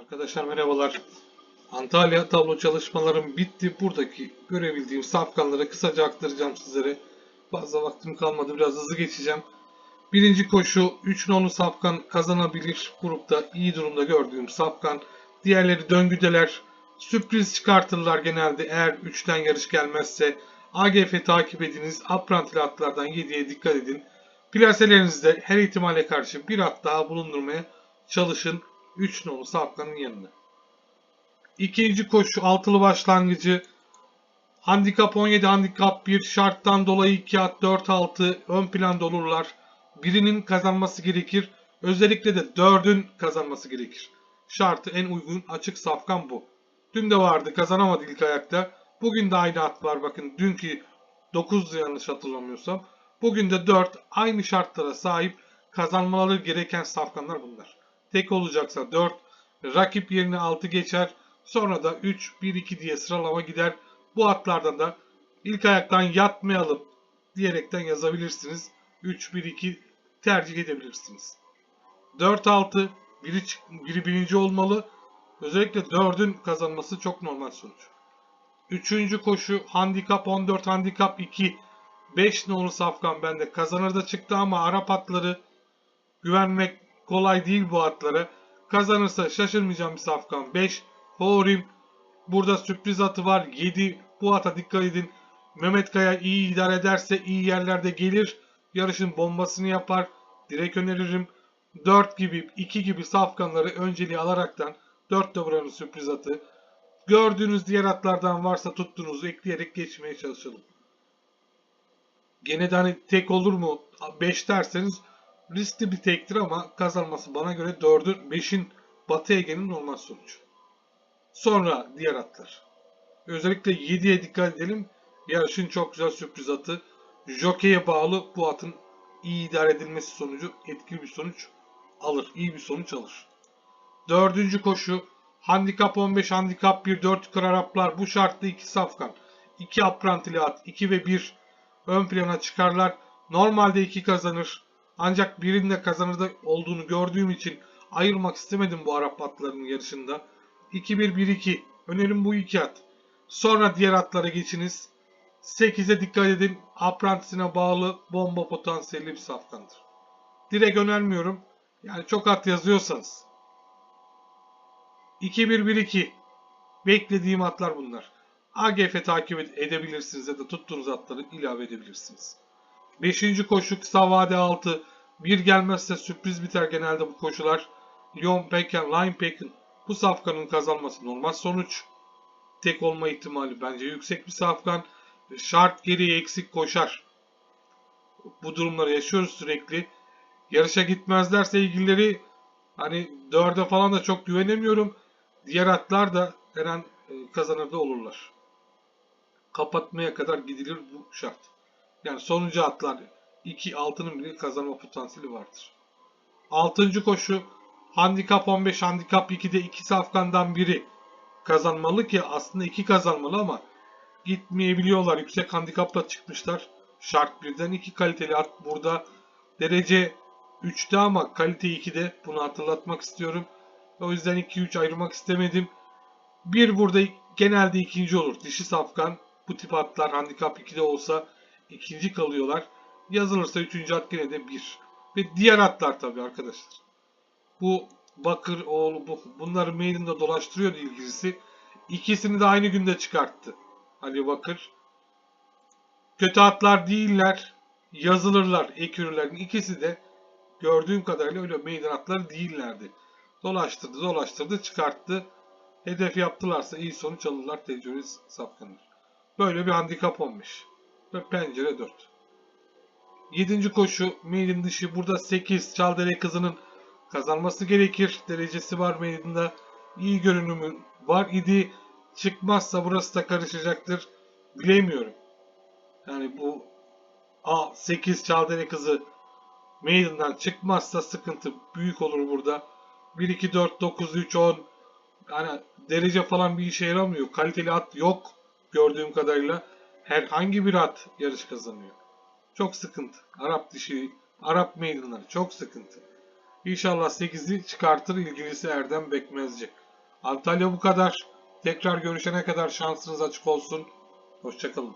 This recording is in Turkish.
Arkadaşlar merhabalar. Antalya tablo çalışmalarım bitti. Buradaki görebildiğim safkanları kısaca aktaracağım sizlere. Fazla vaktim kalmadı. Biraz hızlı geçeceğim. Birinci koşu 3 nolu safkan kazanabilir. Grupta iyi durumda gördüğüm safkan. Diğerleri döngüdeler. Sürpriz çıkartırlar genelde eğer 3'ten yarış gelmezse. AGF takip ediniz. Aprantili atlardan 7'ye dikkat edin. Plaselerinizde her ihtimale karşı bir at daha bulundurmaya çalışın. 3 nolu safkanın yanına. İkinci koşu altılı başlangıcı. Handikap 17, handikap 1 şarttan dolayı 2 at 4 6 ön planda olurlar. Birinin kazanması gerekir. Özellikle de 4'ün kazanması gerekir. Şartı en uygun açık safkan bu. Dün de vardı kazanamadı ilk ayakta. Bugün de aynı at var bakın. Dünkü 9 yanlış hatırlamıyorsam. Bugün de 4 aynı şartlara sahip kazanmaları gereken safkanlar bunlar. Tek olacaksa 4, rakip yerine 6 geçer. Sonra da 3, 1, 2 diye sıralama gider. Bu atlardan da ilk ayaktan yatmayalım diyerekten yazabilirsiniz. 3, 1, 2 tercih edebilirsiniz. 4, 6, biri, biri birinci olmalı. Özellikle 4'ün kazanması çok normal sonuç. Üçüncü koşu handikap 14, handikap 2. 5 nolu safkan bende kazanır da çıktı ama Arap atları güvenmek kolay değil bu atlara. Kazanırsa şaşırmayacağım bir safkan 5. Favorim. Burada sürpriz atı var 7. Bu ata dikkat edin. Mehmet Kaya iyi idare ederse iyi yerlerde gelir. Yarışın bombasını yapar. Direkt öneririm. 4 gibi 2 gibi safkanları önceliği alaraktan 4 de buranın sürpriz atı. Gördüğünüz diğer atlardan varsa tuttuğunuzu ekleyerek geçmeye çalışalım. Gene de hani tek olur mu 5 derseniz riskli bir tektir ama kazanması bana göre 4'ün 5'in Batı Ege'nin normal sonucu. Sonra diğer atlar. Özellikle 7'ye dikkat edelim. Yarışın çok güzel sürpriz atı. Jockey'e bağlı bu atın iyi idare edilmesi sonucu etkili bir sonuç alır. İyi bir sonuç alır. Dördüncü koşu handikap 15 handikap 1 4 yukarı Araplar bu şartlı 2 safkan. 2 aprantili at 2 ve 1 ön plana çıkarlar. Normalde 2 kazanır. Ancak birinde kazanırda olduğunu gördüğüm için ayırmak istemedim bu Arap atlarının yarışında. 2-1-1-2. Önerim bu iki at. Sonra diğer atlara geçiniz. 8'e dikkat edin. Aprantisine bağlı bomba potansiyelli bir safkandır. Direkt önermiyorum. Yani çok at yazıyorsanız. 2-1-1-2. Beklediğim atlar bunlar. AGF takip ed- edebilirsiniz ya da tuttuğunuz atları ilave edebilirsiniz. 5. koşu kısa vade 6. Bir gelmezse sürpriz biter genelde bu koşular. Lyon Pekin, Line Pekin. Bu safkanın kazanması normal sonuç. Tek olma ihtimali bence yüksek bir safkan. Şart geriye eksik koşar. Bu durumları yaşıyoruz sürekli. Yarışa gitmezlerse ilgilileri hani dörde falan da çok güvenemiyorum. Diğer atlar da her an e, kazanır da olurlar. Kapatmaya kadar gidilir bu şart. Yani sonuncu atlar 2 altının bile kazanma potansiyeli vardır. 6. koşu handikap 15 handikap 2'de 2 safkandan biri kazanmalı ki aslında 2 kazanmalı ama gitmeyebiliyorlar. Yüksek handikapla çıkmışlar. Şart birden 2 kaliteli at burada derece 3'te ama kalite 2'de bunu hatırlatmak istiyorum. O yüzden 2-3 ayırmak istemedim. Bir burada genelde ikinci olur. Dişi safkan bu tip atlar handikap 2'de olsa ikinci kalıyorlar. Yazılırsa üçüncü at gene de bir. Ve diğer atlar tabii arkadaşlar. Bu Bakır oğlu bu, bunları mailinde dolaştırıyordu ilgilisi. İkisini de aynı günde çıkarttı. Ali Bakır. Kötü atlar değiller. Yazılırlar ekürülerin ikisi de gördüğüm kadarıyla öyle meydan atları değillerdi. Dolaştırdı dolaştırdı çıkarttı. Hedef yaptılarsa iyi sonuç alırlar tecrübeli safkanlar. Böyle bir handikap olmuş. Ve pencere 4. 7. koşu mailin dışı burada 8 Çaldere kızının kazanması gerekir. Derecesi var meydanda. İyi görünümü var idi. Çıkmazsa burası da karışacaktır. Bilemiyorum. Yani bu A 8 Çaldere kızı meydandan çıkmazsa sıkıntı büyük olur burada. 1 2 4 9 3 10 yani derece falan bir işe yaramıyor. Kaliteli at yok gördüğüm kadarıyla. Herhangi bir at yarış kazanıyor. Çok sıkıntı. Arap dişi, Arap meydanları çok sıkıntı. İnşallah 8'i çıkartır ilgilisi Erdem Bekmezci. Antalya bu kadar. Tekrar görüşene kadar şansınız açık olsun. Hoşçakalın.